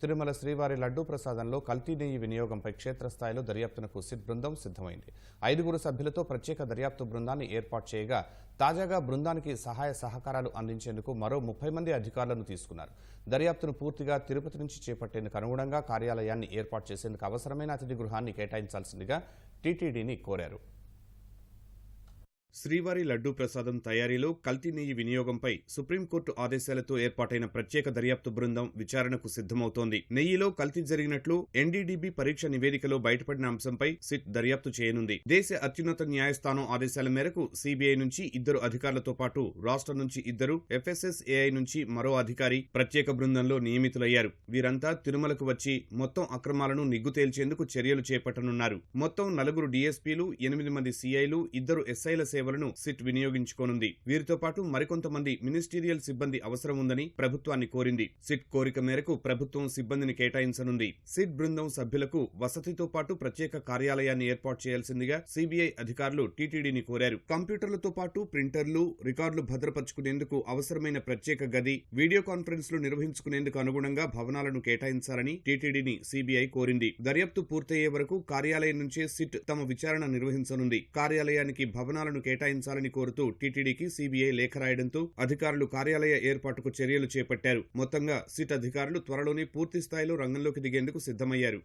తిరుమల శ్రీవారి లడ్డూ ప్రసాదంలో కల్తీ నెయ్యి వినియోగంపై క్షేత్రస్థాయిలో దర్యాప్తునకు సిట్ బృందం సిద్ధమైంది. ఐదుగురు సభ్యులతో ప్రత్యేక దర్యాప్తు బృందాన్ని ఏర్పాటు చేయగా తాజాగా బృందానికి సహాయ సహకారాలు అందించేందుకు మరో ముప్పై మంది అధికారులను తీసుకున్నారు. దర్యాప్తును పూర్తిగా తిరుపతి నుంచి చేపట్టేందుకు అనుగుణంగా కార్యాలయాన్ని ఏర్పాటు చేసేందుకు అవసరమైన అతిథి గృహాన్ని కేటాయించాల్సిందిగా టీటీడీని కోరారు. శ్రీవారి లడ్డూ ప్రసాదం తయారీలో కల్తీ నెయ్యి వినియోగంపై సుప్రీంకోర్టు ఆదేశాలతో ఏర్పాటైన ప్రత్యేక దర్యాప్తు బృందం విచారణకు సిద్ధమవుతోంది. నెయ్యిలో కల్తీ జరిగినట్లు ఎన్డీడీబీ పరీక్ష నివేదికలో బయటపడిన అంశంపై సిట్ దర్యాప్తు చేయనుంది. దేశ అత్యున్నత న్యాయస్థానం ఆదేశాల మేరకు సీబీఐ నుంచి ఇద్దరు అధికారులతో పాటు రాష్ట్రం నుంచి ఇద్దరు ఎఫ్ఎస్ఎస్ఏఐ నుంచి మరో అధికారి ప్రత్యేక బృందంలో నియమితులయ్యారు. వీరంతా తిరుమలకు వచ్చి మొత్తం అక్రమాలను నిగ్గు తేల్చేందుకు చర్యలు చేపట్టనున్నారు. మొత్తం నలుగురు డీఎస్పీలు ఎనిమిది మంది సీఐలు ఇద్దరు ఎస్ఐల సేవ సేవలను సిట్ వినియోగించుకోనుంది. వీరితో పాటు మరికొంతమంది మినిస్టీరియల్ సిబ్బంది అవసరం ఉందని ప్రభుత్వాన్ని కోరింది. సిట్ కోరిక మేరకు ప్రభుత్వం సిబ్బందిని కేటాయించనుంది. సిట్ బృందం సభ్యులకు వసతితో పాటు ప్రత్యేక కార్యాలయాన్ని ఏర్పాటు చేయాల్సిందిగా సిబిఐ అధికారులు టీటీడీని కోరారు. కంప్యూటర్లతో పాటు ప్రింటర్లు రికార్డులు భద్రపరుచుకునేందుకు అవసరమైన ప్రత్యేక గది వీడియో కాన్ఫరెన్స్లు నిర్వహించుకునేందుకు అనుగుణంగా భవనాలను కేటాయించాలని టీటీడీని సిబిఐ కోరింది. దర్యాప్తు పూర్తయ్యే వరకు కార్యాలయం నుంచే సిట్ తమ విచారణ నిర్వహించనుంది. కార్యాలయానికి భవనాలను కేటాయించాలని కోరుతూ టీటీడీకి సీబీఐ లేఖ రాయడంతో అధికారులు కార్యాలయ ఏర్పాటుకు చర్యలు చేపట్టారు. మొత్తంగా సిట్ అధికారులు త్వరలోనే పూర్తి స్థాయిలో రంగంలోకి దిగేందుకు సిద్ధమయ్యారు.